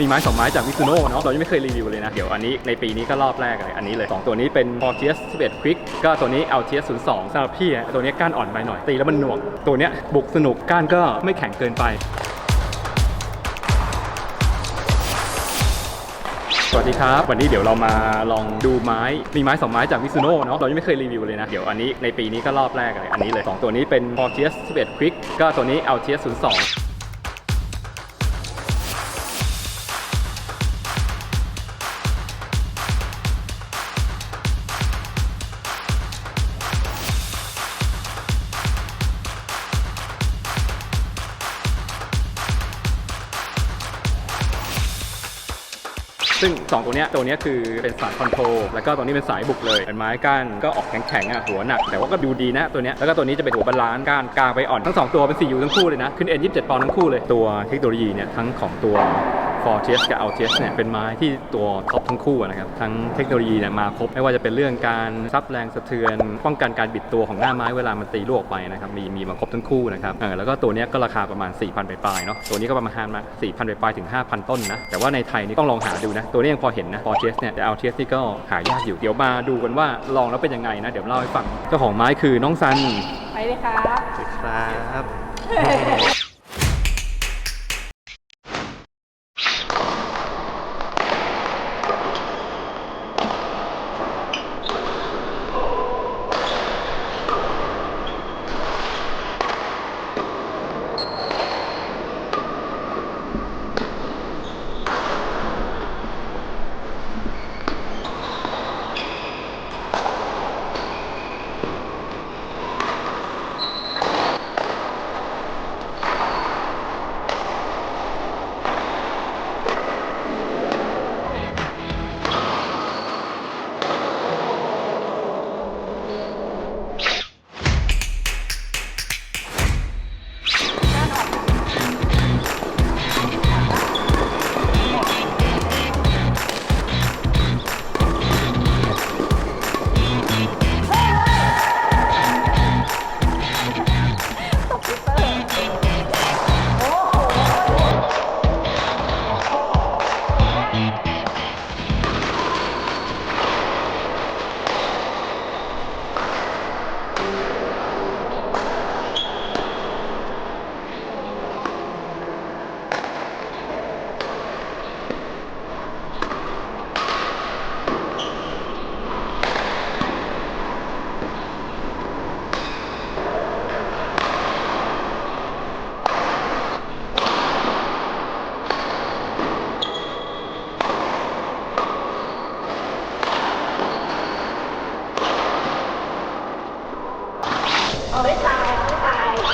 มีไม้สองไม้จากมิซูโน่เนาะเรายังไม่เคยรีวิวเลยนะ เดี๋ยวอันนี้ในปีนี้ก็รอบแรกเลยอันนี้เลย 2 ตัวนี้เป็น p o r t i u s 11 Quick ก็ตัวนี้ Altius 02สำหรับพี่อะตัวนี้ก้านอ่อนไปหน่อยตีแล้วมันหน่วง ตัวเนี้ยบุกสนุกก้านก็ไม่แข็งเกินไป สวัสดีครับ วันนี้เดี๋ยวเรามาลองดูไม้มีไม้สองไม้จากมิซูโน่เนาะเรายังไม่เคยรีวิวเลยนะ เดี๋ยวอันนี้ในปีนี้ก็รอบแรกเลยอันนี้เลย2ตัวนี้เป็น p o r t i u s 11 Quick ก็ตัวนี้ Altius 02 ซึ่ง 2 ตัวเนี้ยตัวเนี้ยคือเป็นสายคอนโทรลแล้วก็ตัวนี้เป็นสายบุกเลยเป็นไม้ก้านก็ออกแข็งๆอะหัวหนัก แต่ว่าก็ดูดีนะตัวเนี้ยแล้วก็ตัวนี้จะเป็นหัวบาลานซ์ก้านกลางไปอ่อนทั้ง 2 ตัวเป็น 4U ทั้งคู่เลยนะขึ้น N27 ปอนด์ทั้งคู่เลยตัวเทคโนโลยีเนี่ยทั้งของตัว f o r t i u s กับ Altius เนี่ยเป็นไม้ที่ตัวท็อปทั้งคู่อะนะครับทั้งเทคโนโลยีเนี่ยมาครบไม่ว่าจะเป็นเรื่องการซับแรงสะเทือน ป้องกันการบิดตัวของหน้าไม้เวลามันตีลูกออกไปนะครับมีมีมาครบทั้งคู่นะครับเออแล้วก็ตัวเนี้ยก็ราคาประมาณ 4,000ปลายๆเนาะตัวนี้ก็ประมาณมา4,000ปลายๆถึง 5,000 ต้นนะแต่ว่าในไทยนี่ต้องลองหาดูนะตัวนี้ยังพอเห็นนะ f o r t i u s เนี่ยแต่ Altius นี่ก็หายากอยู่เดี๋ยวมาดูกันว่าลองแล้วเป็นยังไงนะเดี๋ยวเล่าให้ฟังเจ้าของไม้คือน้องซันไปเลยครับครับ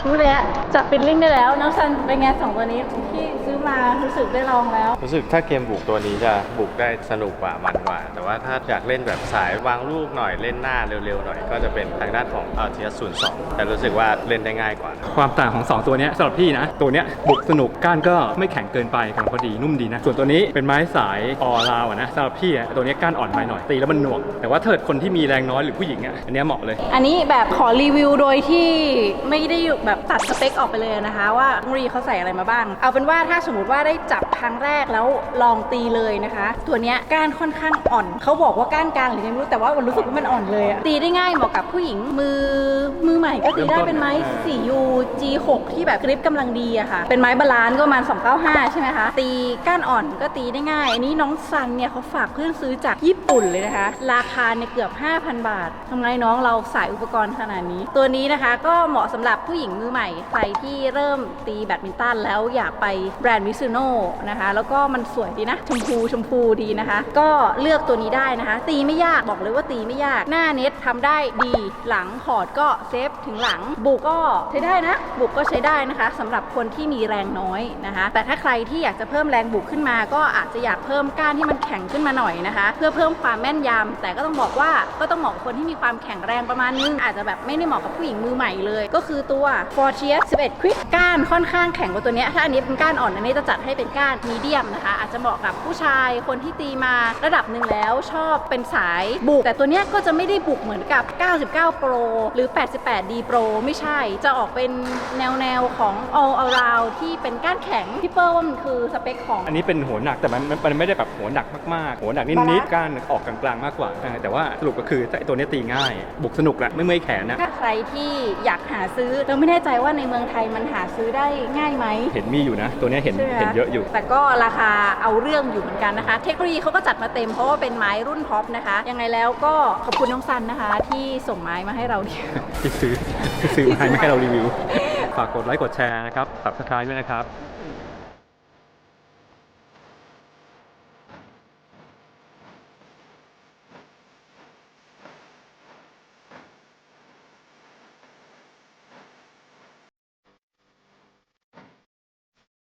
รู้แล้วจับปิดลิงก์ได้แล้วน้องซันเป็นไงสองตัวนี้ที่ซื้อมารู้สึกได้ลองแล้ว รู้สึกถ้าเกมบุกตัวนี้จะบุกได้สนุกกว่ามันกว่า แต่ว่าถ้าอยากเล่นแบบสายวางลูกหน่อยเล่นหน้าเร็วๆหน่อยก็จะเป็นทางด้านของ a l t i u s 02แต่รู้สึกว่าเล่นได้ง่ายกว่า ความต่างของ 2 ตัวเนี้ยสำหรับพี่นะ ตัวเนี้ยบุกสนุกก้านก็ไม่แข็งเกินไปกำลังพอดีนุ่มดีนะ ส่วนตัวนี้เป็นไม้สายออลาวอะนะสำหรับพี่อะตัวเนี้ยก้านอ่อนไปหน่อยตีแล้วมันหน่วง แต่ว่าถ้าเกิดคนที่มีแรงน้อยหรือผู้หญิงอะอันเนี้ยเหมาะเลย อันนี้แบบขอรีวิวโดยที่ไม่ได้แบบตัดสเปคออกไปเลยนะคะ ว่าน้องรีเขาใส่อะไรมาบ้าง เอาเป็นว่าถ้าสมมติว่าได้จับครั้งแรกแล้วลองตีเลยนะคะ ตัวเนี้ยก้านค่อนข้างอ่อน เขาบอกว่าก้านกลางหรือยังไม่รู้แต่ว่าวันรู้สึกว่ามันอ่อนเลยอะตีได้ง่ายเหมาะกับผู้หญิงมือมือใหม่ก็ตีได้เริ่มต้นเป็นไม้อ่า 4U G6 ที่แบบกริปกำลังดีอะค่ะ เป็นไม้บาลานซ์ก็ประมาณ 295 ใช่ไหมคะ ตีก้านอ่อนก็ตีได้ง่าย อันนี้น้องซันเนี่ยเขาฝากเพื่อนซื้อจากญี่ปุ่นเลยนะคะ ราคาเนี่ยเกือบ 5,000 บาททำไงน้องเราสายอุปกรณ์ขนาดนี้ ตัวนี้นะคะก็เหมาะสำหรับผู้หญิงมือใหม่ ใครที่เริ่มตีแบดมินตันแล้วอยากไปแบรนด์มิซูโน่นะคะ แล้วก็มันสวยดีนะ ชมพูชมพูดีนะคะ ก็เลือกตัวนี้ได้นะคะ ตีไม่ยากบอกเลยว่าตีไม่ยากหน้าเน็ตทำได้ดีหลังพอร์ตก็เซฟถึงหลัง บุกก็ใช้ได้นะ บุกก็ใช้ได้นะคะสำหรับคนที่มีแรงน้อยนะคะ แต่ถ้าใครที่อยากจะเพิ่มแรงบุกขึ้นมา ก็อาจจะอยากเพิ่มก้านที่มันแข็งขึ้นมาหน่อยนะคะ เพื่อเพิ่มความแม่นยำแต่ก็ต้องบอกว่าก็ต้องเหมาะกับคนที่มีความแข็งแรงประมาณนึงอาจจะแบบไม่ได้เหมาะกับผู้หญิงมือใหม่เลย ก็คือตัว f o r t i TS 11 Quick ก้านค่อนข้างแข็งกว่าตัวเนี้ยถ้าอันนี้เป็นก้านอ่อนอันนี้จะจัดให้เป็นก้านมีเดียมนะคะ อาจจะเหมาะกับผู้ชายคนที่ตีมาระดับหนึ่งแล้วชอบเป็นสายบุก แต่ตัวเนี้ยก็จะไม่ได้บุกเหมือนกับ 99 Pro หรือ 88D Pro ไม่ใช่ จะออกเป็นแนวแนวๆของ all around ที่เป็นก้านแข็งพี่เปิ้ลว่ามันคือสเปคของ อันนี้เป็นหัวหนักแต่มันมันมันไม่ได้แบบหัวหนักมากๆ หัวหนักนิดๆก้านออกกลางๆมากกว่าเออแต่ว่าสรุปก็คือไอ้ตัวเนี้ยตีง่าย บุกสนุกแหละไม่เมื่อยแขนนะถ้าใครที่อยากหาซื้อเราไม่แน่ใจว่าในเมืองไทยมันหาซื้อได้ง่ายไหมเห็นมีอยู่นะ ตัวเนี้ยเห็นใช่ไหมเห็นเยอะอยู่ แต่ก็ราคาเอาเรื่องอยู่เหมือนกันนะคะ เทคโนโลยีเขาก็จัดมาเต็มเพราะว่าเป็นไม้รุ่นท็อปนะคะ ยังไงแล้วก็ขอบคุณน้องซันนะคะ ที่ส่งไม้มาให้เราดีที่ซื้อที่ซื้อมาให้ไม่ให้เรารีวิว ฝากกดไลค์กดแชร์นะครับ subscribe ด้วยนะครับ